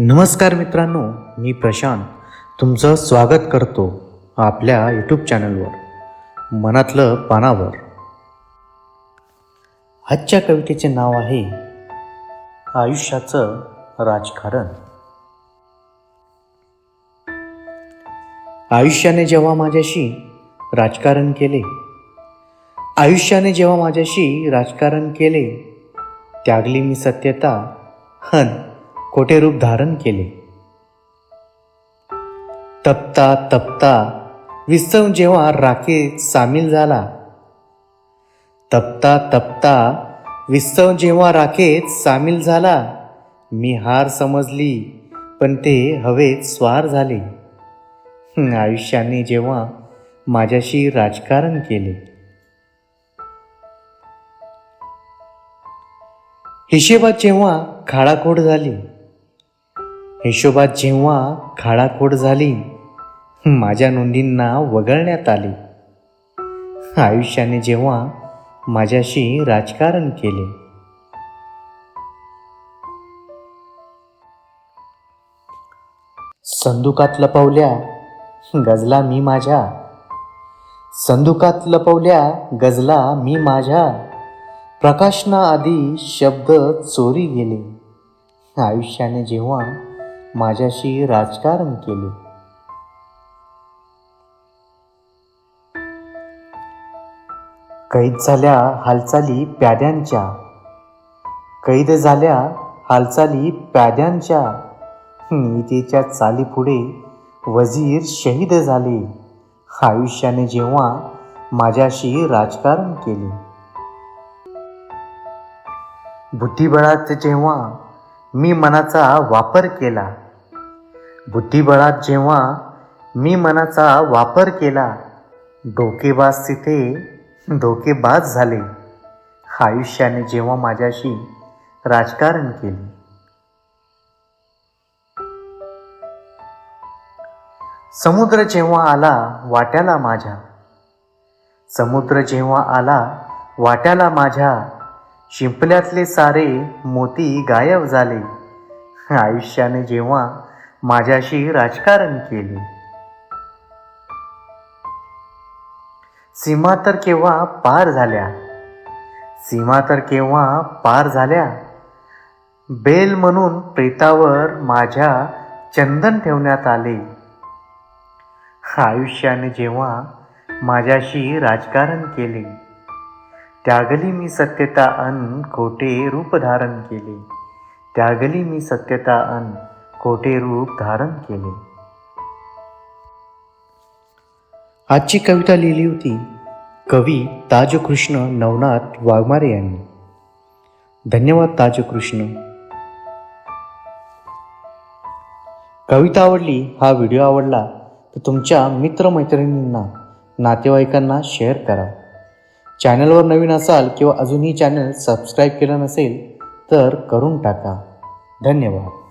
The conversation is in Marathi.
नमस्कार मित्रांनो मी प्रशांत तुमचं स्वागत करतो आपल्या यूट्यूब चॅनलवर मनातलं पानावर. आजच्या कवितेचे नाव आहे आयुष्याचं राजकारण. आयुष्याने जेव्हा माझ्याशी राजकारण केले आयुष्याने जेव्हा माझ्याशी राजकारण केले त्यागली मी सत्यता हन खोटे रूप धारण केले. तपता तपता विस्तव जेव्हा राखेत सामील झाला. तपता तपता विस्तव जेव्हा राखेत सामील झाला मी हार समजली पण ते हवेत स्वार झाले. आयुष्याने जेव्हा माझ्याशी राजकारण केले. हिशेबात जेव्हा खाडाखोड झाली हिशोबात जेव्हा खाडाखोड झाली माझ्या नोंदींना वगळण्यात आले. आयुष्याने जेव्हा माझ्याशी राजकारण केले. संदुकात लपवल्या गजला मी माझ्या. संदुकात लपवल्या गजला मी माझ्या. प्रकाशना आधी शब्द चोरी गेले. आयुष्याने जेव्हा माझ्याशी राजकारण केले. कैद झाल्या हालचाली प्याद्यांच्या. कैद झाल्या हालचाली प्याद्यांच्या. नीतीच्या चालीपुढे वजीर शहीद झाले. आयुष्याने जेव्हा माझ्याशी राजकारण केले. बुद्धिबळात जेव्हा मी मनाचा वापर केला. बुद्धिबळात जेव्हा मी मनाचा वापर केला डोकेबाज तिथे डोकेबाज झाले. आयुष्याने जेव्हा माझ्याशी राजकारण केले. समुद्र जेव्हा आला वाट्याला माझ्या. समुद्र जेव्हा आला वाट्याला माझ्या. शिंपल्यातले सारे मोती गायब झाले. आयुष्याने जेव्हा माझ्याशी राजकारण केले. सीमा तर केव्हा पार झाल्या. सीमा तर केव्हा पार झाल्या. बेल म्हणून प्रेतावर माझ्या चंदन ठेवण्यात आले. आयुष्याने जेव्हा माझ्याशी राजकारण केले. त्यागली मी सत्यता अन खोटे रूप धारण केले. त्यागली मी सत्यता अन खोटे रूप धारण केले. आजची कविता लिहिली होती कवी ताजकृष्ण नवनाथ वाघमारे यांनी. धन्यवाद ताजकृष्ण. कविता आवडली हा व्हिडिओ आवडला तर तुमच्या मित्रमैत्रिणींना नातेवाईकांना शेअर करा. चॅनलवर नवीन असाल किंवा अजूनही चॅनल सबस्क्राईब केलं नसेल तर करून टाका. धन्यवाद.